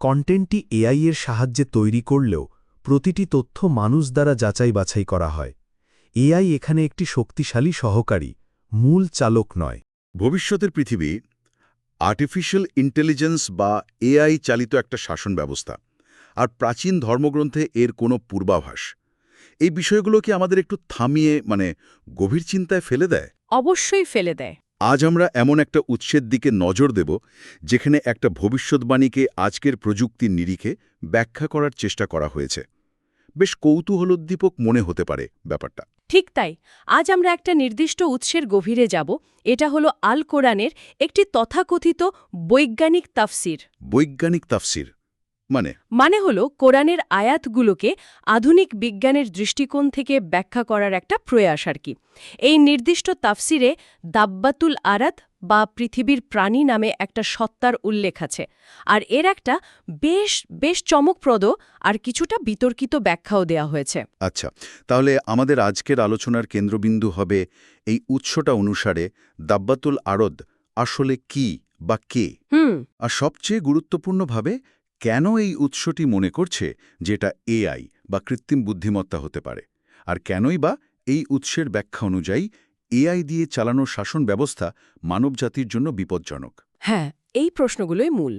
কন্টেন্টটি AI এর সাহায্যে তৈরি করলেও প্রতিটি তথ্য মানুষ দ্বারা যাচাই বাছাই করা হয়। এআই এখানে একটি শক্তিশালী সহকারী মূল চালক নয়। ভবিষ্যতের পৃথিবী আর্টিফিশিয়াল ইন্টেলিজেন্স বা এআই চালিত একটা শাসন ব্যবস্থা আর প্রাচীন ধর্মগ্রন্থে এর কোনো পূর্বাভাস। এই বিষয়গুলো কি আমাদের একটু থামিয়ে মানে গভীর চিন্তায় ফেলে দেয়? অবশ্যই ফেলে দেয়। আজ আমরা এমন একটা উৎসের দিকে নজর দেব যেখানে একটা ভবিষ্যৎবাণীকে আজকের প্রযুক্তির নিরিখে ব্যাখ্যা করার চেষ্টা করা হয়েছে। বেশ কৌতূহলোদ্দীপক মনে হতে পারে ব্যাপারটা। ঠিক তাই আজ আমরা একটা নির্দিষ্ট উৎসের গভীরে যাব এটা হলো আল কোরআনের একটি তথাকথিত বৈজ্ঞানিক তাফসির। বৈজ্ঞানিক তাফসির। মানে? মানে হলো কোরআনের আয়াতগুলোকে আধুনিক বিজ্ঞানের দৃষ্টিকোণ থেকে ব্যাখ্যা করার একটা প্রয়াস আর কি। এই নির্দিষ্ট তাফসিরে দাব্বাতুল আরাত বা পৃথিবীর প্রাণী নামে একটা সত্তার উল্লেখ আছে। আর এর একটা বেশ বেশ চমকপ্রদ আর কিছুটা বিতর্কিত ব্যাখ্যাও দেয়া হয়েছে। আচ্ছা তাহলে আমাদের আজকের আলোচনার কেন্দ্রবিন্দু হবে এই উৎসটা অনুসারে দাব্বাতুল আরদ আসলে কি বা কে? হুম। আর সবচেয়ে গুরুত্বপূর্ণভাবে কেন এই উৎসটি মনে করছে যেটা এআই বা কৃত্রিম বুদ্ধিমত্তা হতে পারে? আর কেনই বা এই উৎসের ব্যাখ্যা অনুযায়ী এআই দিয়ে চালানো শাসন ব্যবস্থা মানবজাতির জন্য বিপজ্জনক? হ্যাঁ এই প্রশ্নগুলোই মূল।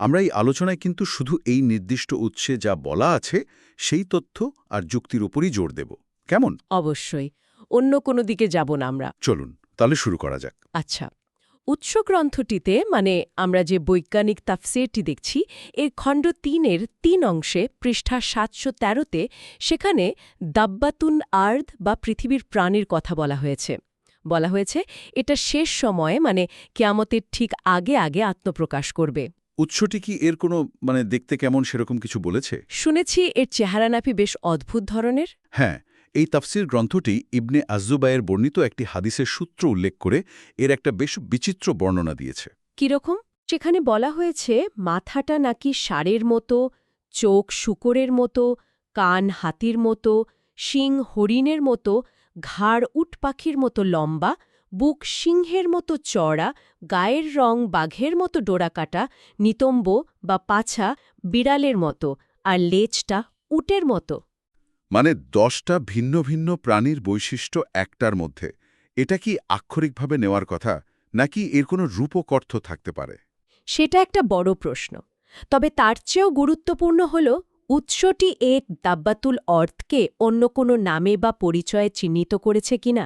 আমরা এই আলোচনায় কিন্তু শুধু এই নির্দিষ্ট উৎসে যা বলা আছে সেই তথ্য আর যুক্তির উপরই জোর দেব। কেমন? অবশ্যই। অন্য কোনো দিকে যাব না আমরা। চলুন তাহলে শুরু করা যাক। আচ্ছা। উৎস গ্রন্থটিতে মানে আমরা যে বৈজ্ঞানিক তাফসিরটি দেখছি এর খণ্ড তিনের তিন অংশে পৃষ্ঠা সাতশো তেরোতে সেখানে দাব্বাতুন আর্দ বা পৃথিবীর প্রাণীর কথা বলা হয়েছে। বলা হয়েছে এটা শেষ সময়ে মানে কেয়ামতের ঠিক আগে আগে আত্মপ্রকাশ করবে। উৎসটি কি এর কোনো মানে দেখতে কেমন সেরকম কিছু বলেছে? শুনেছি এর চেহারানাপি বেশ অদ্ভুত ধরনের। হ্যাঁ এই তাফসির গ্রন্থটি ইবনে আজ্জুবায়ের বর্ণিত একটি হাদিসের সূত্র উল্লেখ করে এর একটা বেশ বিচিত্র বর্ণনা দিয়েছে। কীরকম? সেখানে বলা হয়েছে, মাথাটা নাকি ষাঁড়ের মতো, চোখ শুকরের মতো, কান হাতির মতো, শিং হরিণের মতো, ঘাড় উট পাখির মতো লম্বা, বুক সিংহের মতো চড়া গায়ের রং বাঘের মতো ডোরাকাটা, নিতম্ব বা পাছা বিড়ালের মতো, আর লেজটা উটের মতো। মানে দশটা ভিন্ন ভিন্ন প্রাণীর বৈশিষ্ট্য একটার মধ্যে। এটা কি আক্ষরিকভাবে নেওয়ার কথা নাকি এর কোনো রূপক অর্থ থাকতে পারে? সেটা একটা বড় প্রশ্ন। তবে তার চেয়েও গুরুত্বপূর্ণ হল উৎসটি এ দাব্বাতুল অর্থকে অন্য কোনো নামে বা পরিচয়ে চিহ্নিত করেছে কিনা?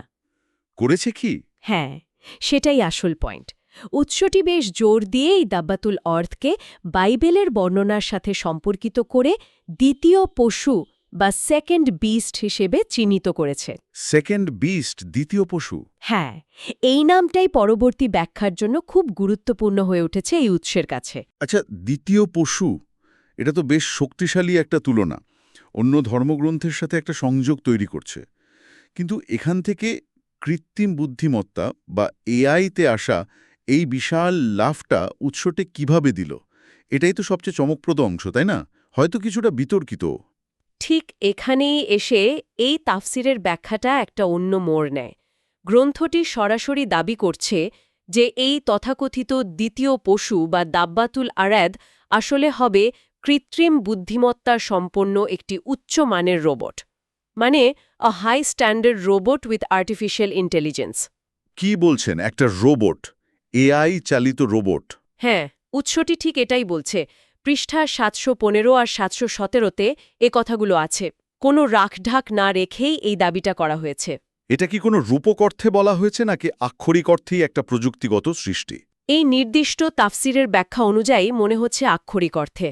করেছে কি? হ্যাঁ সেটাই আসল পয়েন্ট। উৎসটি বেশ জোর দিয়েই দাব্বাতুল অর্থকে বাইবেলের বর্ণনার সাথে সম্পর্কিত করে দ্বিতীয় পশু বা সেকেন্ড বিস্ট হিসেবে চিহ্নিত করেছে। সেকেন্ড বিস্ট দ্বিতীয় পশু। হ্যাঁ এই নামটাই পরবর্তী ব্যাখ্যার জন্য খুব গুরুত্বপূর্ণ হয়ে উঠেছে এই উৎসের কাছে। আচ্ছা দ্বিতীয় পশু এটা তো বেশ শক্তিশালী একটা তুলনা। অন্য ধর্মগ্রন্থের সাথে একটা সংযোগ তৈরি করছে। কিন্তু এখান থেকে কৃত্রিম বুদ্ধিমত্তা বা এআইতে আসা এই বিশাল লাভটা উৎসটে কীভাবে দিল? এটাই তো সবচেয়ে চমকপ্রদ অংশ তাই না? হয়তো কিছুটা বিতর্কিত ঠিক এখানেই এসে এই তাফসিরের ব্যাখ্যাটা একটা অন্য মোড় নেয়। গ্রন্থটি সরাসরি দাবি করছে যে এই তথাকথিত দ্বিতীয় পশু বা দাব্বাতুল আরাদ আসলে হবে কৃত্রিম বুদ্ধিমত্তা সম্পন্ন একটি উচ্চমানের রোবট। মানে আ high standard robot with artificial intelligence কি বলছেন? একটা রোবট? এআই চালিত রোবট? হ্যাঁ উৎসটি ঠিক এটাই বলছে। পৃষ্ঠা সাতশো পনেরো আর সাতশো সতেরোতে এ কথাগুলো আছে। কোনো রাখঢাক না রেখেই এই দাবিটা করা হয়েছে। এটা কি কোনো রূপক অর্থে বলা হয়েছে নাকি আক্ষরিক অর্থেই একটা প্রযুক্তিগত সৃষ্টি? এই নির্দিষ্ট তাফসিরের ব্যাখ্যা অনুযায়ী মনে হচ্ছে আক্ষরিক অর্থে।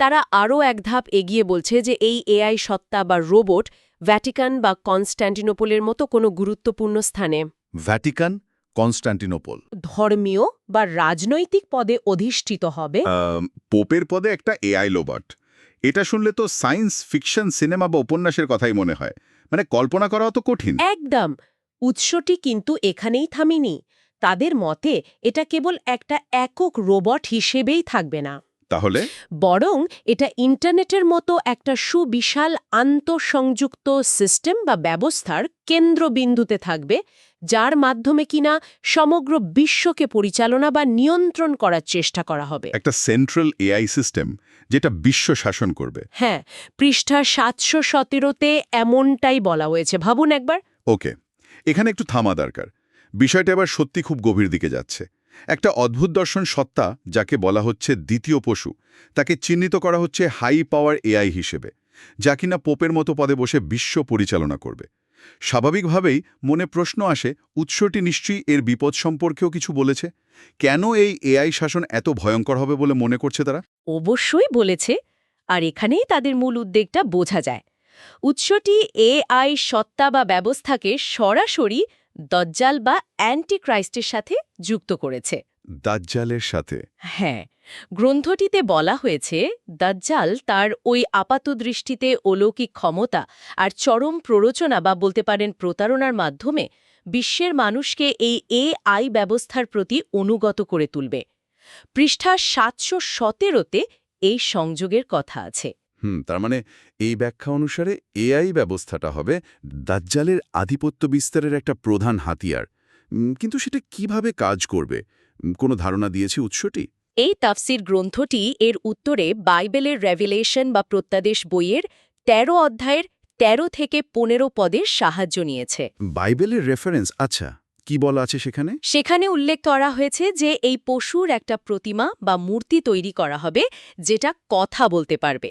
তারা আরও এক ধাপ এগিয়ে বলছে যে এই এআই সত্তা বা রোবট ভ্যাটিকান বা কনস্ট্যান্টিনোপোলের মতো কোনো গুরুত্বপূর্ণ স্থানে। ভ্যাটিকান? কনস্ট্যান্টিনোপল ধর্মীয় বা রাজনৈতিক পদে অধিষ্ঠিত হবে। পোপের পদে একটা এআই লোবট এটা শুনলে তো সায়েন্স ফিকশন সিনেমা বা উপন্যাসের কথাই মনে হয়। মানে কল্পনা করা অত কঠিন। একদম। উৎসটি কিন্তু এখানেই থামিনি। তাদের মতে এটা কেবল একটা একক রোবট হিসেবেই থাকবে না। তাহলে? বরং এটা ইন্টারনেটের মতো একটা সুবিশাল আন্তঃসংযুক্ত সিস্টেম বা ব্যবস্থার কেন্দ্রবিন্দুতে থাকবে যার মাধ্যমে কিনা সমগ্র বিশ্বকে পরিচালনা বা নিয়ন্ত্রণ করার চেষ্টা করা হবে। একটা সেন্ট্রাল এআই সিস্টেম যেটা বিশ্ব শাসন করবে। হ্যাঁ পৃষ্ঠা সাতশো সতেরোতে এমনটাই বলা হয়েছে। ভাবুন একবার। ওকে এখানে একটু থামা দরকার। বিষয়টা এবার সত্যি খুব গভীর দিকে যাচ্ছে। একটা অদ্ভুত দর্শন সত্তা যাকে বলা হচ্ছে দ্বিতীয় পশু। তাকে চিহ্নিত করা হচ্ছে হাই পাওয়ার এআই হিসেবে, যা কিনা পোপের মতো পদে বসে বিশ্ব পরিচালনা করবে। স্বাভাবিকভাবেই মনে প্রশ্ন আসে, উৎসটি নিশ্চয়ই এর বিপদ সম্পর্কেও কিছু বলেছে? কেন এই এআই শাসন এত ভয়ঙ্কর হবে বলে মনে করছে তারা? অবশ্যই বলেছে, আর এখানেই তাদের মূল উদ্বেগটা বোঝা যায়। উৎসটি এআই সত্তা বা ব্যবস্থাকে সরাসরি দজ্জাল বা অ্যান্টিক্রাইস্টের সাথে যুক্ত করেছে। দাজ্জালের সাথে? হ্যাঁ গ্রন্থটিতে বলা হয়েছে দাজ্জাল তার ওই আপাতদৃষ্টিতে অলৌকিক ক্ষমতা আর চরম প্ররোচনা বা বলতে পারেন প্রতারণার মাধ্যমে বিশ্বের মানুষকে এই এআই ব্যবস্থার প্রতি অনুগত করে তুলবে। পৃষ্ঠা সাতশো সতেরোতে এই সংযোগের কথা আছে। হুম তার মানে এই ব্যাখ্যা অনুসারে এআই ব্যবস্থাটা হবে দাজ্জালের আধিপত্য বিস্তারের একটা প্রধান হাতিয়ার। কিন্তু সেটা কীভাবে কাজ করবে? কোনো ধারণা দিয়েছে উৎসটি? এই তাফসির গ্রন্থটি এর উত্তরে বাইবেলের রেভিলেশন বা প্রত্যাদেশ বইয়ের ১৩ অধ্যায়ের ১৩ থেকে পনেরো পদের সাহায্য নিয়েছে। বাইবেলের রেফারেন্স আচ্ছা কি বলা আছে সেখানে? সেখানে উল্লেখ করা হয়েছে যে এই পশুর একটা প্রতিমা বা মূর্তি তৈরি করা হবে যেটা কথা বলতে পারবে।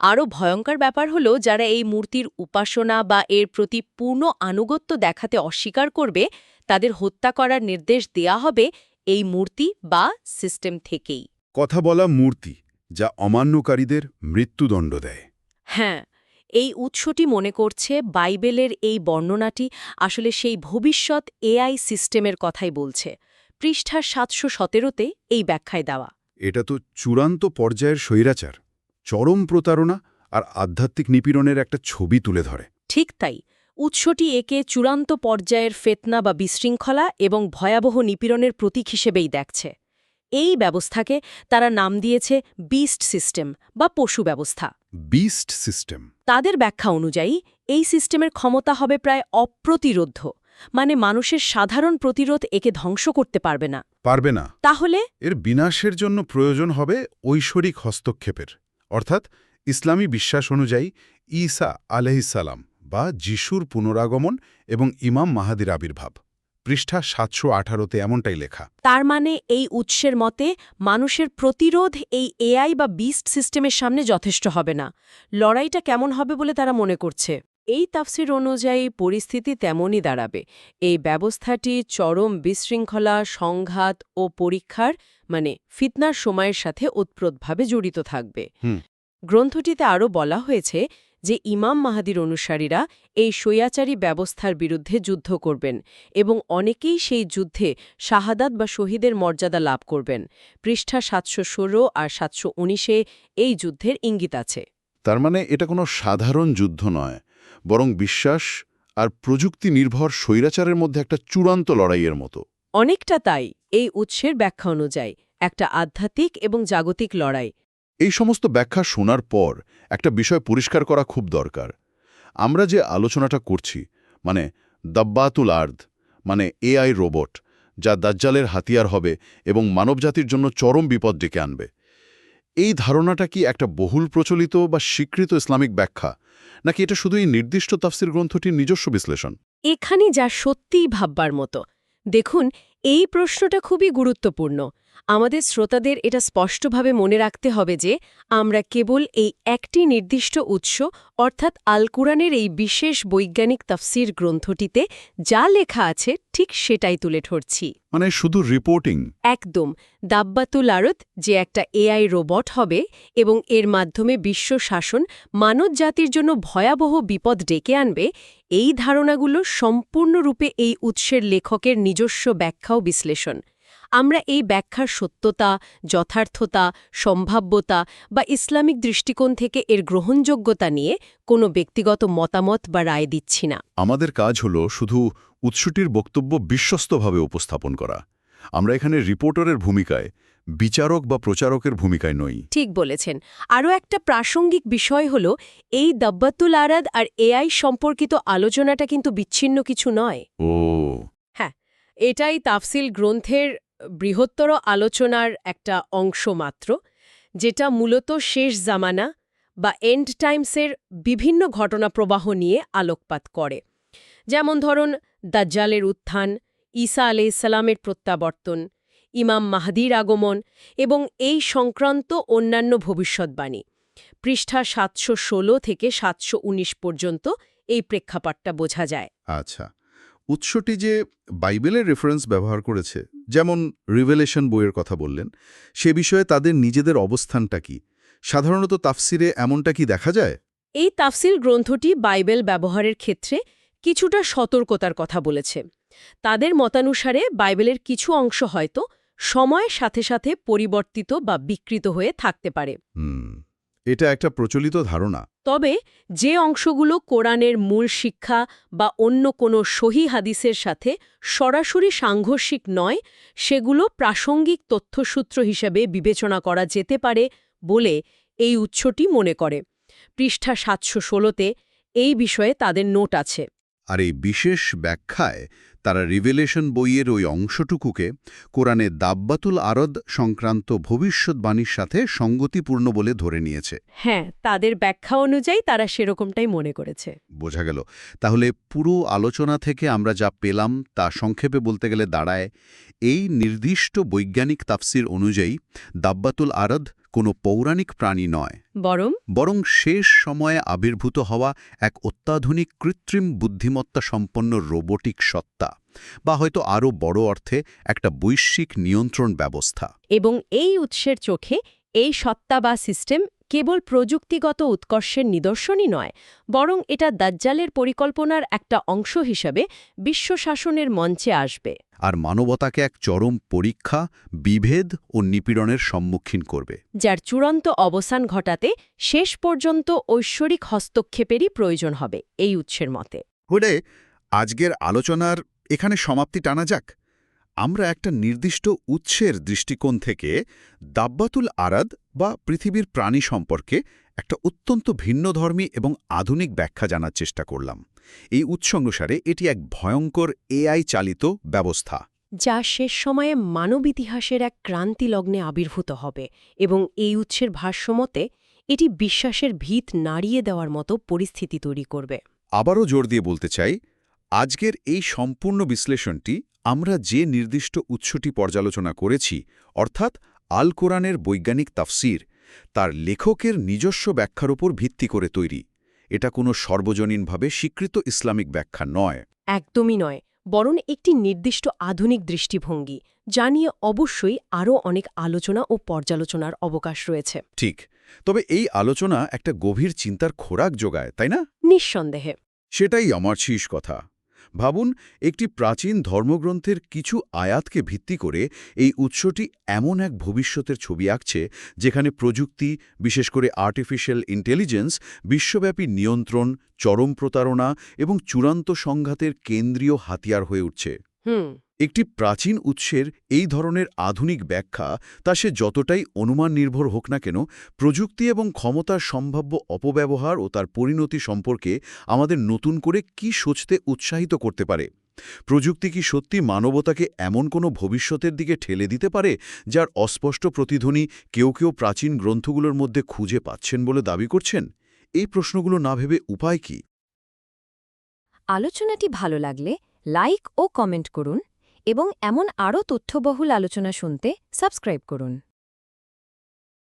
আরও ভয়ঙ্কর ব্যাপার হলো যারা এই মূর্তির উপাসনা বা এর প্রতি পূর্ণ আনুগত্য দেখাতে অস্বীকার করবে তাদের হত্যা করার নির্দেশ দেয়া হবে এই মূর্তি বা সিস্টেম থেকেই। কথা বলা মূর্তি যা অমান্যকারীদের মৃত্যুদণ্ড দেয়। হ্যাঁ এই উৎসটি মনে করছে বাইবেলের এই বর্ণনাটি আসলে সেই ভবিষ্যৎ এআই সিস্টেমের কথাই বলছে। পৃষ্ঠা সাতশো সতেরোতে এই ব্যাখ্যায় দেওয়া। এটা তো চূড়ান্ত পর্যায়ের স্বৈরাচার। চরম প্রতারণা আর আধ্যাত্মিক নিপীড়নের একটা ছবি তুলে ধরে। ঠিক তাই উৎসটি একে চূড়ান্ত পর্যায়ের ফেতনা বা বিশৃঙ্খলা এবং ভয়াবহ নিপীড়নের প্রতীক হিসেবেই দেখছে। এই ব্যবস্থাকে তারা নাম দিয়েছে বিস্ট সিস্টেম বা পশু ব্যবস্থা। Beast system. তাদের ব্যাখ্যা অনুযায়ী এই সিস্টেমের ক্ষমতা হবে প্রায় অপ্রতিরোধ্য মানে মানুষের সাধারণ প্রতিরোধ একে ধ্বংস করতে পারবে না। পারবে না। তাহলে? এর বিনাশের জন্য প্রয়োজন হবে ঐশ্বরিক হস্তক্ষেপের। অর্থাৎ ইসলামী বিশ্বাস অনুযায়ী ঈসা আলহিসাল্লাম বা যিশুর পুনরাগমন এবং ইমাম মাহাদির আবির্ভাব। পৃষ্ঠা সাতশো আঠারোতে এমনটাই লেখা। তার মানে এই উৎসের মতে মানুষের প্রতিরোধ এই এআই বা বিস্ট সিস্টেমের সামনে যথেষ্ট হবে না। লড়াইটা কেমন হবে বলে তারা মনে করছে। এই তাফসির অনুযায়ী পরিস্থিতি তেমনই দাঁড়াবে। এই ব্যবস্থাটি চরম বিশৃঙ্খলা সংঘাত ও পরীক্ষার মানে ফিতনার সময়ের সাথে ওতপ্রোতভাবে জড়িত থাকবে। গ্রন্থটিতে আরও বলা হয়েছে যে ইমাম মাহাদির অনুসারীরা এই স্বৈয়াচারী ব্যবস্থার বিরুদ্ধে যুদ্ধ করবেন এবং অনেকেই সেই যুদ্ধে শাহাদাত বা শহীদের মর্যাদা লাভ করবেন। পৃষ্ঠা সাতশো ষোলো আর সাতশো উনিশে এই যুদ্ধের ইঙ্গিত আছে। তার মানে এটা কোনো সাধারণ যুদ্ধ নয়। বরং বিশ্বাস আর প্রযুক্তি নির্ভর স্বৈরাচারের মধ্যে একটা চূড়ান্ত লড়াইয়ের মতো। অনেকটা তাই এই উৎসের ব্যাখ্যা অনুযায়ী একটা আধ্যাত্মিক এবং জাগতিক লড়াই। এই সমস্ত ব্যাখ্যা শোনার পর একটা বিষয় পরিষ্কার করা খুব দরকার। আমরা যে আলোচনাটা করছি মানে দাব্বাতুল আর্দ মানে এআই রোবট যা দাজ্জালের হাতিয়ার হবে এবং মানবজাতির জন্য চরম বিপদ ডেকে আনবে এই ধারণাটা কি একটা বহুল প্রচলিত বা স্বীকৃত ইসলামিক ব্যাখ্যা? নাকি এটা শুধু এই নির্দিষ্ট তাফসির গ্রন্থটির নিজস্ব বিশ্লেষণ? এখানে যা সত্যিই ভাববার মতো, দেখুন, এই প্রশ্নটা খুবই গুরুত্বপূর্ণ। আমাদের শ্রোতাদের এটা স্পষ্টভাবে মনে রাখতে হবে যে আমরা কেবল এই একটি নির্দিষ্ট উৎস অর্থাৎ আল কুরআনের এই বিশেষ বৈজ্ঞানিক তাফসির গ্রন্থটিতে যা লেখা আছে ঠিক সেটাই তুলে ধরছি। মানে শুধু রিপোর্টিং একদম। দাব্বাতুল আরত যে একটা এআই রোবট হবে এবং এর মাধ্যমে বিশ্ব শাসন মানব জাতির জন্য ভয়াবহ বিপদ ডেকে আনবে এই ধারণাগুলো সম্পূর্ণরূপে এই উৎসের লেখকের নিজস্ব ব্যাখ্যাও বিশ্লেষণ। আমরা এই ব্যাখ্যার সত্যতা যথার্থতা সম্ভাব্যতা বা ইসলামিক দৃষ্টিকোণ থেকে এর গ্রহণযোগ্যতা নিয়ে কোনো ব্যক্তিগত মতামত বা রায় দিচ্ছি না। আমাদের কাজ হল শুধু উৎসটির বক্তব্য বিশ্বস্তভাবে উপস্থাপন করা। আমরা এখানে রিপোর্টারের ভূমিকায় বিচারক বা প্রচারকের ভূমিকায় নই। ঠিক বলেছেন। আরও একটা প্রাসঙ্গিক বিষয় হল এই দাব্বাতুল আরাদ আর এআই সম্পর্কিত আলোচনাটা কিন্তু বিচ্ছিন্ন কিছু নয়। ও। হ্যাঁ এটাই তাফসিল গ্রন্থের বৃহত্তর আলোচনার একটা অংশ মাত্র, যেটা মূলত শেষ জামানা বা এন্ড টাইমসের বিভিন্ন ঘটনা প্রবাহ নিয়ে আলোকপাত করে। যেমন ধরুন, দাজ্জালের উত্থান, ঈসা আলাইসাল্লামের প্রত্যাবর্তন, ইমাম মাহাদির আগমন এবং এই সংক্রান্ত অন্যান্য ভবিষ্যৎবাণী। পৃষ্ঠা সাতশো ষোলো থেকে সাতশো উনিশ পর্যন্ত এই প্রেক্ষাপটটা বোঝা যায়। আচ্ছা উৎসটি যে বাইবেলের রেফারেন্স ব্যবহার করেছে যেমন রিভেলেশন বইয়ের কথা বললেন সে বিষয়ে তাদের নিজেদের অবস্থানটা কি? সাধারণত তাফসিরে এমনটা কি দেখা যায়? এই তাফসিল গ্রন্থটি বাইবেল ব্যবহারের ক্ষেত্রে কিছুটা সতর্কতার কথা বলেছে। তাদের মতানুসারে বাইবেলের কিছু অংশ হয়তো সময়ের সাথে সাথে পরিবর্তিত বা বিকৃত হয়ে থাকতে পারে। এটা একটা প্রচলিত ধারণা। তবে যে অংশগুলো কোরআনের মূল শিক্ষা বা অন্য কোনো সহি হাদিসের সাথে সরাসরি সাংঘর্ষিক নয় সেগুলো প্রাসঙ্গিক তথ্যসূত্র হিসেবে বিবেচনা করা যেতে পারে বলে এই উৎসটি মনে করে। পৃষ্ঠা সাতশো ষোলোতে এই বিষয়ে তাদের নোট আছে। আর এই বিশেষ ব্যাখ্যায় তারা রিভেলেশন বইয়ের ওই অংশটুকুকে কোরআনে দাব্বাতুল আরদ সংক্রান্ত ভবিষ্যৎবাণীর সাথে সঙ্গতিপূর্ণ বলে ধরে নিয়েছে। হ্যাঁ তাদের ব্যাখ্যা অনুযায়ী তারা সেরকমটাই মনে করেছে। বোঝা গেল। তাহলে পুরো আলোচনা থেকে আমরা যা পেলাম তা সংক্ষেপে বলতে গেলে দাঁড়ায় এই নির্দিষ্ট বৈজ্ঞানিক তাফসির অনুযায়ী দাব্বাতুল আরদ কোনো পৌরাণিক প্রাণী নয় বরং বরং শেষ সময়ে আবির্ভূত হওয়া এক অত্যাধুনিক কৃত্রিম বুদ্ধিমত্তা সম্পন্ন রোবোটিক সত্তা বা হয়তো আরও বড় অর্থে একটা বৈশ্বিক নিয়ন্ত্রণ ব্যবস্থা। এবং এই উৎসের চোখে এই সত্তা বা সিস্টেম কেবল প্রযুক্তিগত উৎকর্ষের নিদর্শনই নয় বরং এটা দাজ্জালের পরিকল্পনার একটা অংশ হিসাবে বিশ্ব শাসনের মঞ্চে আসবে। আর মানবতাকে এক চরম পরীক্ষা বিভেদ ও নিপীড়নের সম্মুখীন করবে। যার চূড়ান্ত অবসান ঘটাতে শেষ পর্যন্ত ঐশ্বরিক হস্তক্ষেপেরই প্রয়োজন হবে এই উৎসের মতে। হলে আজকের আলোচনার এখানে সমাপ্তি টানা যাক। আমরা একটা নির্দিষ্ট উৎসের দৃষ্টিকোণ থেকে দাব্বাতুল আরাদ বা পৃথিবীর প্রাণী সম্পর্কে একটা অত্যন্ত ভিন্নধর্মী এবং আধুনিক ব্যাখ্যা জানার চেষ্টা করলাম। এই উৎস অনুসারে এটি এক ভয়ঙ্কর এআই চালিত ব্যবস্থা। যা শেষ সময়ে মানব ইতিহাসের এক ক্রান্তি লগ্নে আবির্ভূত হবে এবং এই উৎসের ভাষ্যমতে এটি বিশ্বাসের ভিত নাড়িয়ে দেওয়ার মতো পরিস্থিতি তৈরি করবে। আবারও জোর দিয়ে বলতে চাই আজকের এই সম্পূর্ণ বিশ্লেষণটি আমরা যে নির্দিষ্ট উৎসটি পর্যালোচনা করেছি অর্থাৎ আল কোরআনের বৈজ্ঞানিক তাফসির তার লেখকের নিজস্ব ব্যাখ্যার উপর ভিত্তি করে তৈরি। এটা কোনো সর্বজনীনভাবে স্বীকৃত ইসলামিক ব্যাখ্যা নয়। একদমই নয় বরং একটি নির্দিষ্ট আধুনিক দৃষ্টিভঙ্গি যা নিয়ে অবশ্যই আরও অনেক আলোচনা ও পর্যালোচনার অবকাশ রয়েছে। ঠিক তবে এই আলোচনা একটা গভীর চিন্তার খোরাক যোগায় তাই না? নিঃসন্দেহে। সেটাই আমার শীষ কথা। ভাবুন, একটি প্রাচীন ধর্মগ্রন্থের কিছু আয়াতকে ভিত্তি করে এই উৎসটি এমন এক ভবিষ্যতের ছবি আঁকছে, যেখানে প্রযুক্তি, বিশেষ করে আর্টিফিশিয়াল ইন্টেলিজেন্স বিশ্বব্যাপী নিয়ন্ত্রণ, চরম প্রতারণা এবং চূড়ান্ত সংঘাতের কেন্দ্রীয় হাতিয়ার হয়ে উঠছে। হুম। একটি প্রাচীন উৎসের এই ধরনের আধুনিক ব্যাখ্যা তা সে যতটাই অনুমান নির্ভর হোক না কেন, প্রযুক্তি এবং ক্ষমতার সম্ভাব্য অপব্যবহার ও তার পরিণতি সম্পর্কে আমাদের নতুন করে কি সোচতে উৎসাহিত করতে পারে? প্রযুক্তি কি সত্যি মানবতাকে এমন কোনো ভবিষ্যতের দিকে ঠেলে দিতে পারে, যার অস্পষ্ট প্রতিধ্বনি কেউ কেউ প্রাচীন গ্রন্থগুলোর মধ্যে খুঁজে পাচ্ছেন বলে দাবি করছেন? এই প্রশ্নগুলো না ভেবে উপায় কি? আলোচনাটি ভালো লাগলে লাইক ও কমেন্ট করুন। এবং এমন আরও তথ্যবহুল আলোচনা শুনতে সাবস্ক্রাইব করুন।